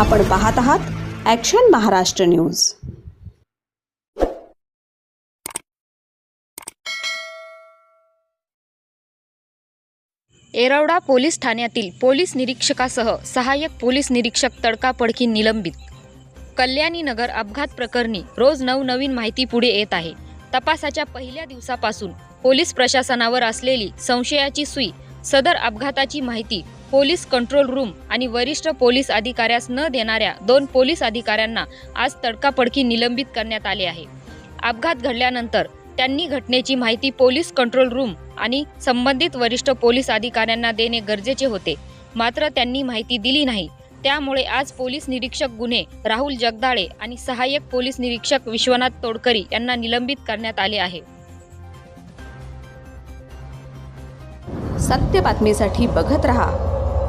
आपण पाहत आहात action Maharashtra news Yerawada police ठाण्यातील पोलीस निरीक्षकासह सहाय्यक पोलीस निरीक्षक तडकापडकी निलंबित. कल्याणी नगर अपघात प्रकरणी रोज नवनवीन माहिती पुढे येत आहे. तपासाच्या पहिल्या दिवसापासून पोलीस प्रशासनावर असलेली संशयाची सुई सदर अपघाताची माहिती पोलीस कंट्रोल रूम आणि वरिष्ठ पोलीस अधिकाऱ्यास न देणाऱ्या दोन पोलीस अधिकाऱ्यांना आज तडकापडकी निलंबित करण्यात आले आहे. अपघात घडल्यानंतर त्यांनी घटनेची माहिती पोलीस कंट्रोल रूम आणि संबंधित वरिष्ठ पोलीस अधिकाऱ्यांना देणे गरजेचे होते. मात्र त्यांनी माहिती दिली नाही. त्यामुळे आज पोलीस निरीक्षक गुन्हे राहुल जगदाळे आणि सहाय्यक पोलीस निरीक्षक विश्वनाथ तोडकरी यांना निलंबित करण्यात आले आहे. सत्य बातमीसाठी बघत रहा.